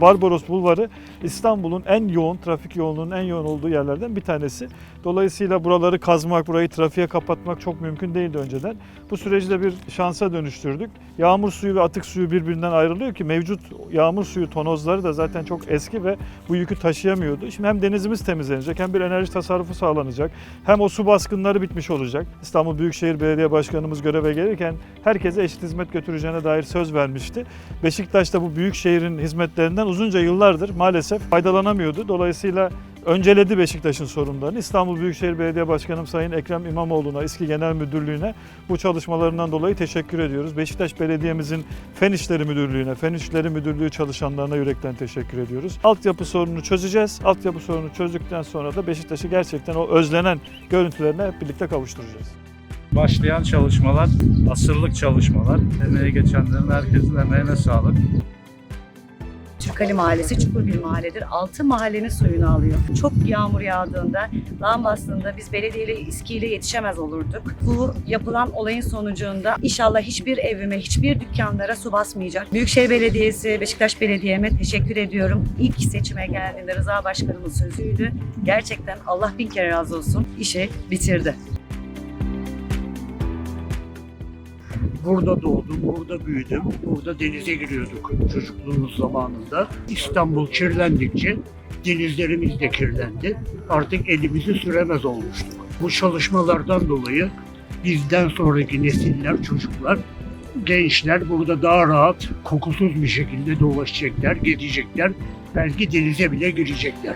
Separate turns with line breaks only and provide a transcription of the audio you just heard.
Barbaros Bulvarı İstanbul'un en yoğun, trafik yoğunluğunun en yoğun olduğu yerlerden bir tanesi. Dolayısıyla buraları kazmak, burayı trafiğe kapatmak çok mümkün değildi önceden. Bu süreci de bir şansa dönüştürdük. Yağmur suyu ve atık suyu birbirinden ayrılıyor ki mevcut yağmur suyu tonozları da zaten çok eski ve bu yükü taşıyamıyordu. Şimdi hem denizimiz temizlenecek hem bir enerji tasarrufu sağlanacak. Hem o su baskınları bitmiş olacak. İstanbul Büyükşehir Belediye Başkanımız göreve gelirken herkese eşit hizmet götüreceğine dair söz vermişti. Beşiktaş da bu büyük şehrin hizmetlerinden uzunca yıllardır maalesef faydalanamıyordu. Dolayısıyla önceledi Beşiktaş'ın sorunlarını. İstanbul Büyükşehir Belediye Başkanım Sayın Ekrem İmamoğlu'na, İSKİ Genel Müdürlüğü'ne bu çalışmalarından dolayı teşekkür ediyoruz. Beşiktaş Belediye'mizin Fen İşleri Müdürlüğü'ne, Fen İşleri Müdürlüğü çalışanlarına yürekten teşekkür ediyoruz. Altyapı sorununu çözeceğiz. Altyapı sorununu çözdükten sonra da Beşiktaş'ı gerçekten o özlenen görüntülerine hep birlikte kavuşturacağız.
Başlayan çalışmalar, asırlık çalışmalar. Emeğe geçenlerin herkesin emeğine sağlık.
Türkali Mahallesi çukur bir mahalledir. Altı mahallenin suyunu alıyor. Çok yağmur yağdığında, lağım bastığında biz belediyeyle, iskiyle yetişemez olurduk. Bu yapılan olayın sonucunda inşallah hiçbir evime, hiçbir dükkanlara su basmayacak. Büyükşehir Belediyesi, Beşiktaş Belediye'me teşekkür ediyorum. İlk seçime geldiğinde Rıza Başkanımın sözüydü. Gerçekten Allah bin kere razı olsun. İşi bitirdi.
Burada doğdum, burada büyüdüm. Burada denize giriyorduk çocukluğumuz zamanında. İstanbul kirlendikçe denizlerimiz de kirlendi. Artık elimizi süremez olmuştuk. Bu çalışmalardan dolayı bizden sonraki nesiller, çocuklar, gençler burada daha rahat, kokusuz bir şekilde dolaşacaklar, gezecekler. Belki denize bile girecekler.